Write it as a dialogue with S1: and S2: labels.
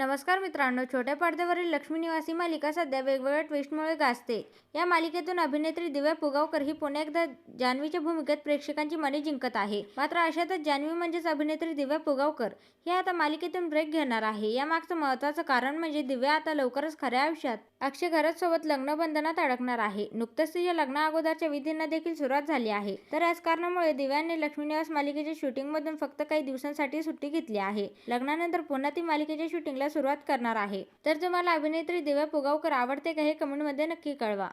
S1: नमस्कार मित्रांनो छोट्या पडद्यावरील लक्ष्मी निवासी मालिका सध्या वेगवेगळ्या ट्विस्टमुळे गाजते. या मालिकेतून अभिनेत्री दिव्या पुगावकर ही पुन्हा एकदा जान्हवीच्या भूमिकेत प्रेक्षकांची मने जिंकत आहे. मात्र अशातच जान्हवी म्हणजेच अभिनेत्री दिव्या पुगावकर ही आता मालिकेतून ब्रेक घेणार आहे. यामागचं महत्त्वाचं कारण म्हणजे दिव्या आता लवकरच खऱ्या आयुष्यात अक्षय घरत लग्नबंधनात लग्न बंधनात अडकणार आहे. नुकतंच तिच्या लग्ना अगोदरच्या विधींना देखील सुरुवात झाली आहे. तर याच कारणामुळे दिव्याने लक्ष्मी निवास मालिकेच्या शूटिंगमधून फक्त काही दिवसांसाठी सुट्टी घेतली आहे. लग्नानंतर पुन्हा ती मालिकेच्या शूटिंगला सुरुवात करणार आहे. तर तुम्हाला अभिनेत्री दिव्या पुगावकर आवडते का हे कमेंटमध्ये नक्की कळवा.